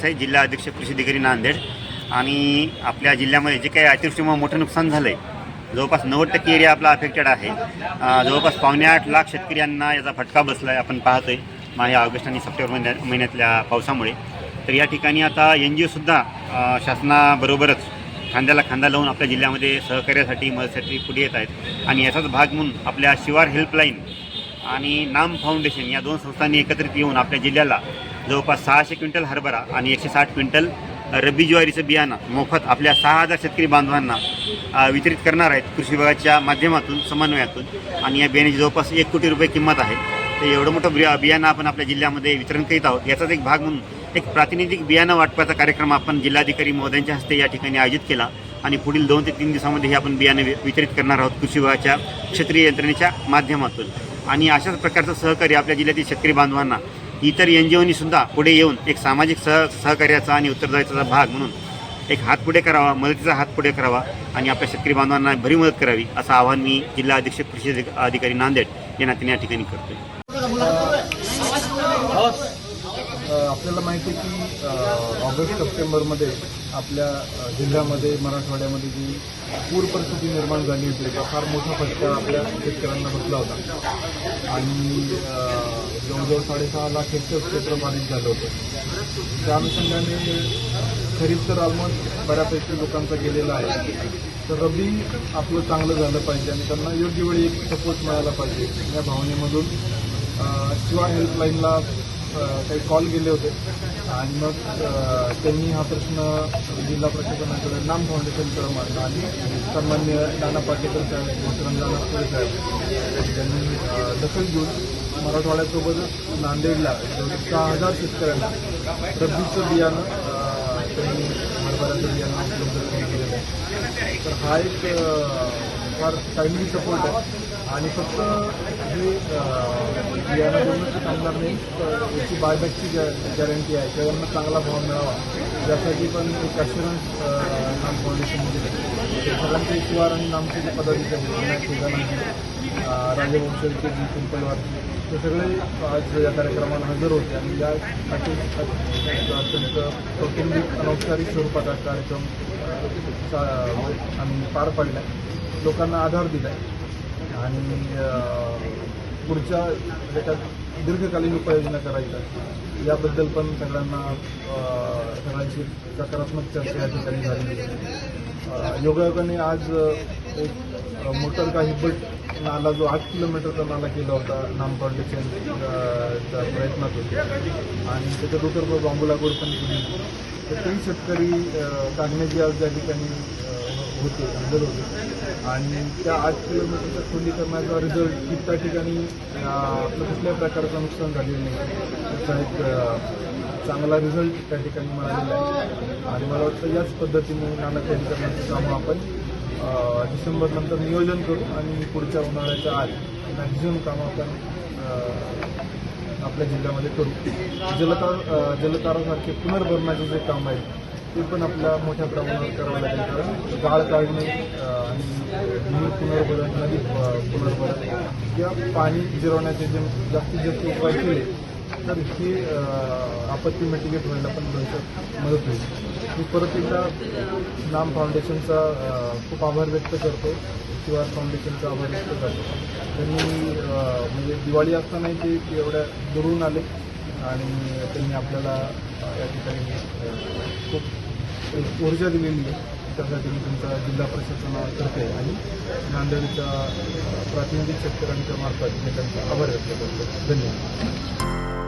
जिल्हा अध्यक्ष कृषी अधिकारी नांदेड. आणि आपल्या जिल्ह्यामध्ये जे काही अतिवृष्टीमुळे मोठं नुकसान झालं आहे जवळपास नव्वद टक्के एरिया आपला अफेक्टेड आहे. जवळपास पावणे आठ लाख शेतकऱ्यांना याचा फटका बसला आहे आपण पाहतोय. माझ्या ऑगस्ट आणि सप्टेंबर महिन्या महिन्यातल्या पावसामुळे. तर या ठिकाणी आता एन जी ओसुद्धा शासनाबरोबरच खांद्याला खांदा लावून आपल्या जिल्ह्यामध्ये सहकार्यासाठी मदतीसाठी पुढे येत आहेत. आणि याचाच भाग म्हणून आपल्या शिवार हेल्पलाईन आणि नाम फाउंडेशन या दोन संस्थांनी एकत्रित येऊन आपल्या जिल्ह्याला जवळपास सहाशे क्विंटल हरभरा आणि एकशे साठ क्विंटल रब्बी ज्वारीचं बियाणं मोफत आपल्या सहा हजार शेतकरी बांधवांना वितरित करणार आहेत कृषी विभागाच्या माध्यमातून समन्वयातून. आणि या बियाण्याची जवळपास एक कोटी रुपये किंमत आहे. तर एवढं मोठं बिया बियाणं आपण आपल्या जिल्ह्यामध्ये वितरण करीत आहोत. याचाच एक भाग म्हणून एक प्रातिनिधिक बियाणं वाटपाचा कार्यक्रम आपण जिल्हाधिकारी महोदयांच्या हस्ते या ठिकाणी आयोजित केला. आणि पुढील दोन ते तीन दिवसामध्ये हे आपण बियाणे वितरित करणार आहोत कृषी विभागाच्या क्षेत्रीय यंत्रणेच्या माध्यमातून. आणि अशाच प्रकारचं सहकार्य आपल्या जिल्ह्यातील शेतकरी बांधवांना इतर एन जी ओनीसुद्धा पुढे येऊन एक सामाजिक सह सहकार्याचा आणि उत्तरदायित्वाचा भाग म्हणून एक हात पुढे करावा मदतीचा हात पुढे करावा आणि आपल्या शेतकरी बांधवांना भरीव मदत करावी असं आवाहन मी जिल्हा अधीक्षक कृषी अधिकारी नांदेड या नात्याने या ठिकाणी करतोय. आपल्याला माहिती आहे की ऑगस्ट सप्टेंबरमध्ये आपल्या जिल्ह्यामध्ये मराठवाड्यामध्ये जी पूर परिस्थिती निर्माण झाली होती त्याचा फार मोठा फटका आपल्या शेतकऱ्यांना बसला होता. आणि जवळजवळ साडेसहा लाख हेक्टर क्षेत्र बाधित झालं होतं. त्या अनुषंगाने खरीप तर ऑलमोस्ट बऱ्यापैकी लोकांचा गेलेला आहे. तर रब्बी आपलं चांगलं झालं पाहिजे आणि त्यांना योग्य वेळी एक सपोर्ट मिळाला पाहिजे या भावनेमधून. शिवाय शिवा हेल्पलाईनला काही कॉल गेले होते. आणि मग त्यांनी हा प्रश्न जिल्हा प्रशासनाकडे नाम फाउंडेशनकडे मांडला आणि सन्मान्य नाना पाटेकर साहेब मकरंद नागपूर साहेब त्यांनी दखल घेऊन मराठवाड्यासोबतच नांदेडला सहा हजार शेतकऱ्यांना रब्बीचं बियाणं त्यांनी हरभऱ्याचं बियाणं उपलब्ध करून दिलेलं आहे. तर हा एक फार टाइमली सपोर्ट आहे. आणि फक्त हे बियाणं देऊनच चांगला नाही तर याची बायबॅकची गॅ गॅरंटी आहे. किंवा चांगला भाव मिळावा. यासाठी पण एक अशुरन्स नाम फाउंडेशनमध्ये सगळ्यांचे शिवार आणि नामचे जे पदाधिकारी राजवंशांचे जी पिंपलवारजी ते सगळे आज या कार्यक्रमाला हजर होते. आणि या अत्यंत कौटुंबिक अनौपचारिक स्वरूपाचा कार्यक्रम आम्ही पार पाडला लोकांना आधार दिला आणि पुढच्या त्याच्यात दीर्घकालीन उपाययोजना करायच्या याबद्दल पण सगळ्यांना सगळ्यांची सकारात्मक चर्चा या ठिकाणी झाली योगायोगाने आज एक मोटर का हिब्बट नाला जो आठ किलोमीटरचा नाला केला होता नाम फाउंडेशन अ, च्या आणि त्याच्यात उतर बांबू लागवड पण केली तर काही शेतकरी अ, काढण्याची आज त्या ठिकाणी होते हजर होते. आणि त्या आठ किलोमीटरच्या खोलीकरणाचा रिझल्ट त्या ठिकाणी आपलं कुठल्याही प्रकारचं नुकसान झालेलं नाही. त्याचा एक चांगला रिझल्ट त्या ठिकाणी मिळालेला आहे. आणि मला वाटतं याच पद्धतीने नाना खोलीकरणाचं कामं आपण डिसेंबरनंतर डिसेंबर नंतर नियोजन करू आणि पुढच्या उन्हाळ्याच्या आत मॅक्झिमम कामं आपण आपल्या जिल्ह्यामध्ये करू. जलता जलतारासारखे पुनर्भरणाचे जे काम आहे ते पण आपल्या मोठ्या प्रमाणावर करावं लागेल कारण गाळ काढणे आणि पुनर्भरण नदी पुनर्भरण किंवा पाणी जिरवण्याचे जे जास्तीत जास्त उपाय केले तर ही आपत्ती मिटिगेट व्हायला पण भविष्यात मदत होईल. मी परत एकदा नाम फाउंडेशनचा खूप आभार व्यक्त करतो शिवार फाउंडेशनचा आभार व्यक्त करतो. त्यांनी म्हणजे दिवाळी असतानाही ते एवढ्या दुरून आले आणि त्यांनी आपल्याला या ठिकाणी खूप एक ऊर्जा दिलेली आहे. त्यासाठी मी तुमचा जिल्हा प्रशासनातर्फे आणि नांदेडच्या प्रातिनिधिक शेतकऱ्यांच्या मार्फत मी त्यांचा आभार व्यक्त करतो. धन्यवाद.